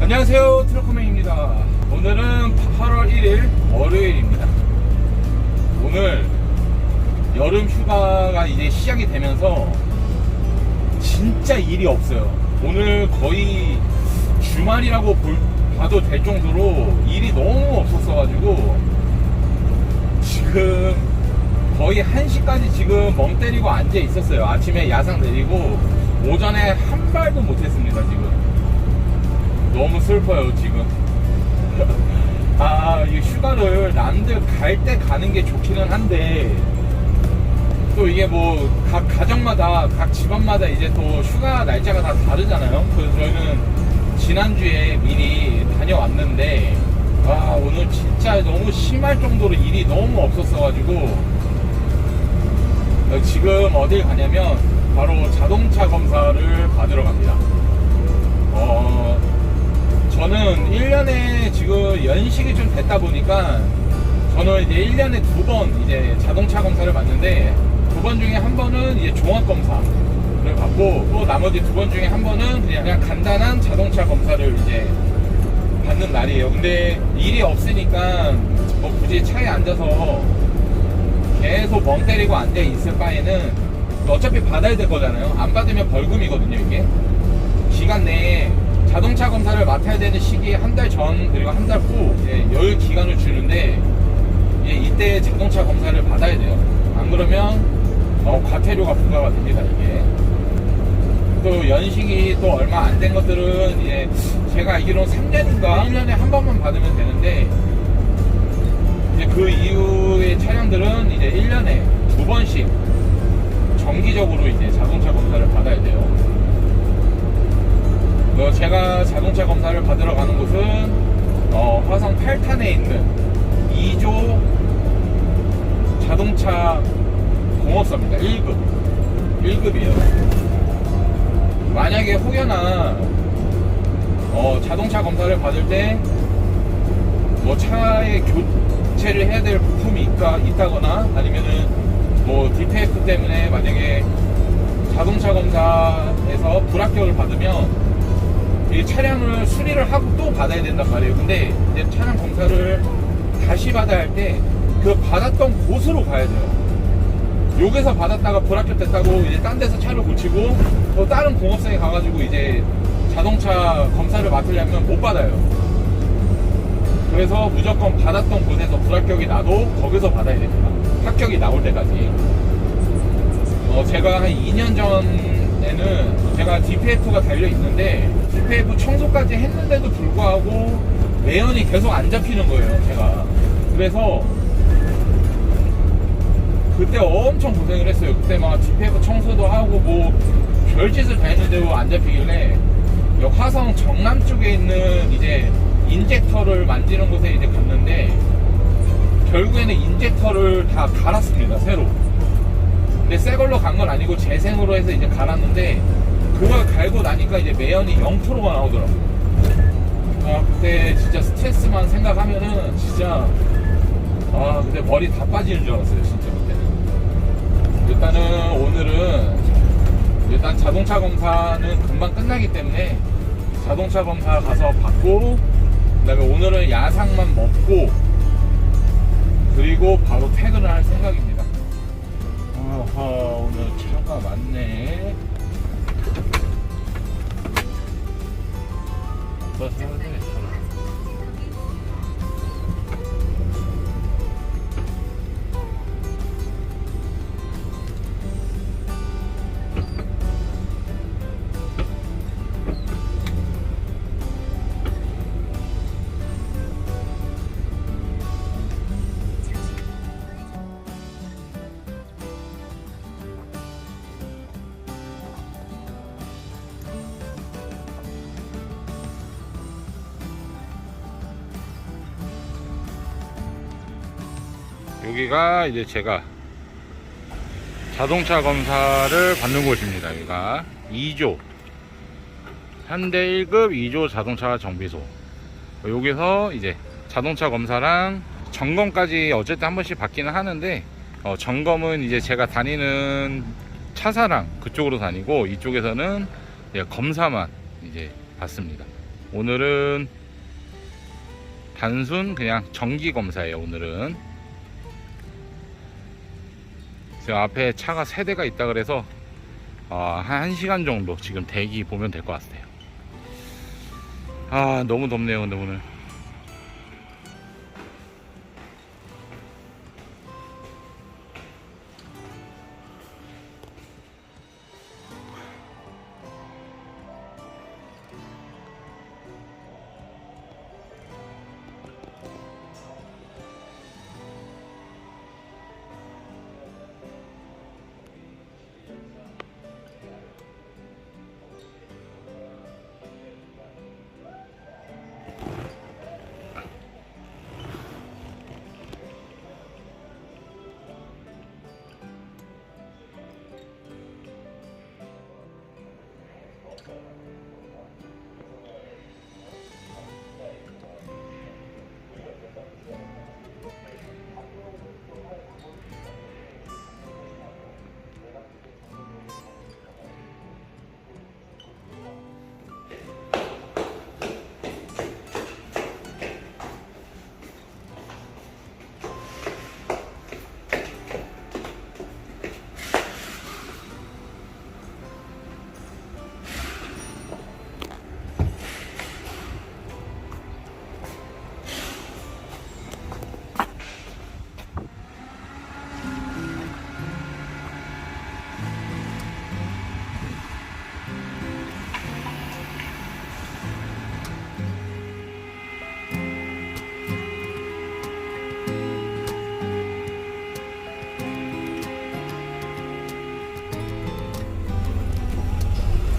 안녕하세요 트럭커맨입니다. 오늘은 8월 1일 월요일입니다. 오늘 여름 휴가가 이제 시작이 되면서 진짜 일이 없어요. 오늘 거의 주말이라고 볼, 봐도 될 정도로 일이 너무 없었어 가지고 지금 거의 1시까지 지금 멍 때리고 앉아 있었어요. 아침에 야상 내리고 오전에 한 발도 못 했습니다 지금. 너무 슬퍼요 지금. 아, 이 휴가를 남들 갈 때 가는 게 좋기는 한데 또 이게 뭐 각 가정마다 각 집안마다 이제 또 휴가 날짜가 다 다르잖아요. 그래서 저희는 지난주에 미리 다녀왔는데 아 오늘 진짜 너무 심할 정도로 일이 너무 없었어가지고 어, 지금 어딜 가냐면 바로 자동차 검사를 받으러 갑니다. 어, 저는 1년에 지금 연식이 좀 됐다 보니까 저는 이제 1년에 두 번 이제 자동차 검사를 받는데 두 번 중에 한 번은 이제 종합 검사를 받고 또 나머지 두 번 중에 한 번은 그냥, 그냥 간단한 자동차 검사를 이제 받는 날이에요. 근데 일이 없으니까 뭐 굳이 차에 앉아서 계속 멍 때리고 앉아 있을 바에는 어차피 받아야 될 거잖아요. 안 받으면 벌금이거든요, 이게. 기간 내에 자동차 검사를 맡아야 되는 시기에 한 달 전 그리고 한 달후 여유 기간을 주는데 이제 이때 자동차 검사를 받아야 돼요. 안 그러면 어, 과태료가 부과가 됩니다. 이게 또 연식이 또 얼마 안 된 것들은 이제 제가 알기로는 3년인가 1년에 한 번만 받으면 되는데 이제 그 이후의 차량들은 이제 1년에 두 번씩 정기적으로 이제 자동차 검사를 받아야 돼요. 어, 제가 자동차 검사를 받으러 가는 곳은 어, 화성 8탄에 있는 2조 자동차 공업소입니다. 1급. 1급이에요. 만약에 혹여나 어, 자동차 검사를 받을 때 뭐 차에 교 체를 해야 될 부품이 있다, 있다거나 아니면은 뭐 DPF 때문에 만약에 자동차 검사에서 불합격을 받으면 이 차량을 수리를 하고 또 받아야 된단 말이에요. 근데 이제 차량 검사를 다시 받아야 할 때 그 받았던 곳으로 가야 돼요. 여기서 받았다가 불합격됐다고 이제 딴 데서 차를 고치고 또 다른 공업사에 가가지고 이제 자동차 검사를 맡으려면 못 받아요. 그래서 무조건 받았던 곳에서 불합격이 나도 거기서 받아야 됩니다. 합격이 나올 때까지. 어, 제가 한 2년 전에는 제가 DPF가 달려 있는데 DPF 청소까지 했는데도 불구하고 매연이 계속 안 잡히는 거예요, 제가. 그래서 그때 엄청 고생을 했어요. 그때 막 DPF 청소도 하고 뭐 별짓을 다 했는데도 안 잡히길래 화성 정남 쪽에 있는 이제 인젝터를 만지는 곳에 이제 갔는데 결국에는 인젝터를 다 갈았습니다, 새로. 근데 새 걸로 간 건 아니고 재생으로 해서 이제 갈았는데 그걸 갈고 나니까 이제 매연이 0%가 나오더라고. 아 그때 진짜 스트레스만 생각하면은 진짜 아 근데 머리 다 빠지는 줄 알았어요 진짜 그때는. 일단은 오늘은 일단 자동차 검사는 금방 끝나기 때문에 자동차 검사 가서 받고 그다음에 오늘은 야상만 먹고 그리고 바로 퇴근을 할 생각입니다. 아하 오늘 차가 많네. 버스 차 여기가 이제 제가 자동차 검사를 받는 곳입니다. 여기가 2조 현대 1급 2조 자동차 정비소 여기서 이제 자동차 검사랑 점검까지 어쨌든 한 번씩 받기는 하는데 어, 점검은 이제 제가 다니는 차사랑 그쪽으로 다니고 이쪽에서는 예, 검사만 이제 받습니다. 오늘은 단순 그냥 정기 검사예요. 오늘은 지금 앞에 차가 세 대가 있다 그래서 어, 한 1시간 정도 지금 대기 보면 될 것 같아요. 아 너무 덥네요 근데 오늘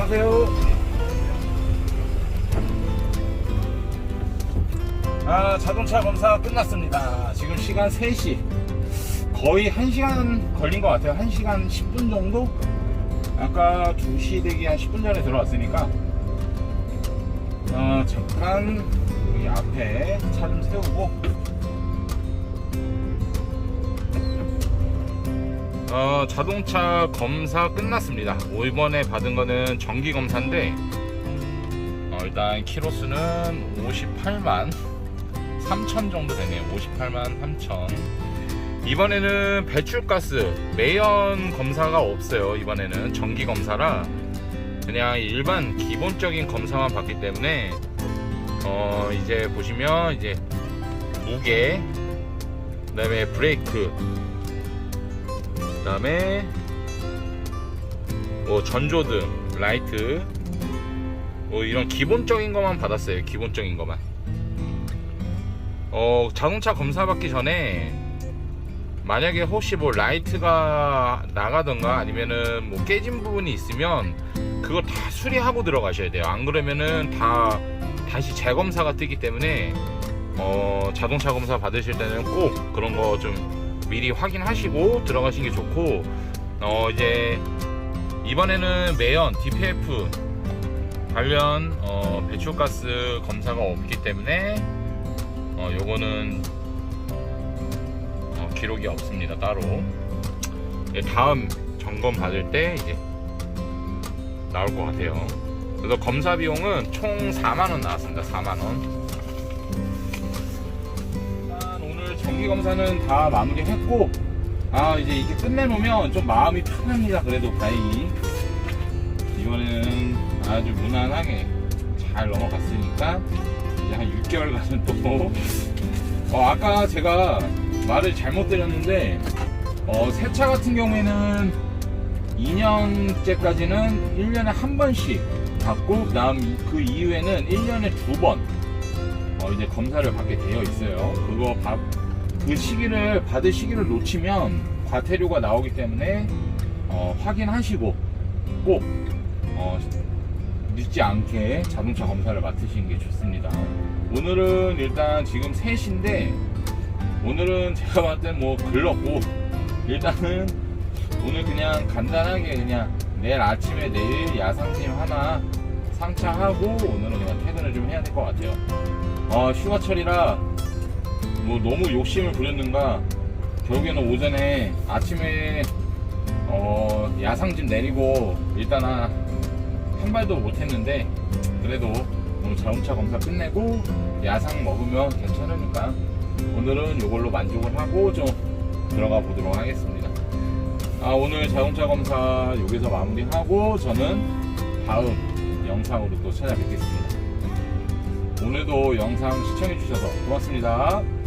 안녕하세요. 아, 자동차 검사 끝났습니다. 지금 시간 3시. 거의 1시간 걸린 것 같아요. 1시간 10분 정도? 아까 2시 되기 한 10분 전에 들어왔으니까. 어, 잠깐 여기 앞에 차 좀 세우고. 어, 자동차 검사 끝났습니다. 오, 이번에 받은 거는 정기 검사인데, 어, 일단 키로수는 58만 3천 정도 되네요. 58만 3천. 이번에는 배출가스 매연 검사가 없어요. 이번에는 정기 검사라 그냥 일반 기본적인 검사만 받기 때문에 어, 이제 보시면 이제 무게, 그다음에 브레이크, 그 다음에 뭐 전조등, 라이트 뭐 이런 기본적인 것만 받았어요. 기본적인 것만. 어, 자동차 검사 받기 전에 만약에 혹시 뭐 라이트가 나가던가 아니면은 뭐 깨진 부분이 있으면 그거 다 수리하고 들어가셔야 돼요. 안 그러면은 다 다시 재검사가 뜨기 때문에 어, 자동차 검사 받으실 때는 꼭 그런 거좀 미리 확인하시고 들어가시는 게 좋고 어, 이제 이번에는 매연 DPF 관련 어, 배출가스 검사가 없기 때문에 어, 요거는 어, 기록이 없습니다 따로. 예, 다음 점검 받을 때 이제 나올 것 같아요. 그래서 검사 비용은 총 4만원 나왔습니다 4만원 정기 검사는 다 마무리했고 아 이제 이게 끝내놓으면 좀 마음이 편합니다. 그래도 다행히. 이번에는 아주 무난하게 잘 넘어갔으니까 이제 한 6개월간은 또. 어, 아까 제가 말을 잘못 드렸는데 어, 세차 같은 경우에는 2년째까지는 1년에 한 번씩 받고 그다음 그 이후에는 1년에 두번 어, 이제 검사를 받게 되어 있어요. 그거 받, 그 시기를 받을 시기를 놓치면 과태료가 나오기 때문에 어, 확인하시고 꼭 어, 늦지 않게 자동차 검사를 맡으시는 게 좋습니다. 오늘은 일단 지금 3시인데 오늘은 제가 봤을 땐뭐 글렀고 일단은 오늘 그냥 간단하게 그냥 내일 아침에 내일 야상심 하나 상차하고 오늘은 그냥 퇴근을 좀 해야 될 것 같아요. 어, 휴가철이라 뭐 너무 욕심을 부렸는가 결국에는 오전에 아침에 어, 야상집 내리고 일단 한, 한 발도 못 했는데 그래도 오늘 자동차 검사 끝내고 야상 먹으면 괜찮으니까 오늘은 이걸로 만족을 하고 좀 들어가 보도록 하겠습니다. 아, 오늘 자동차 검사 여기서 마무리하고 저는 다음 영상으로 또 찾아뵙겠습니다. 오늘도 영상 시청해주셔서 고맙습니다.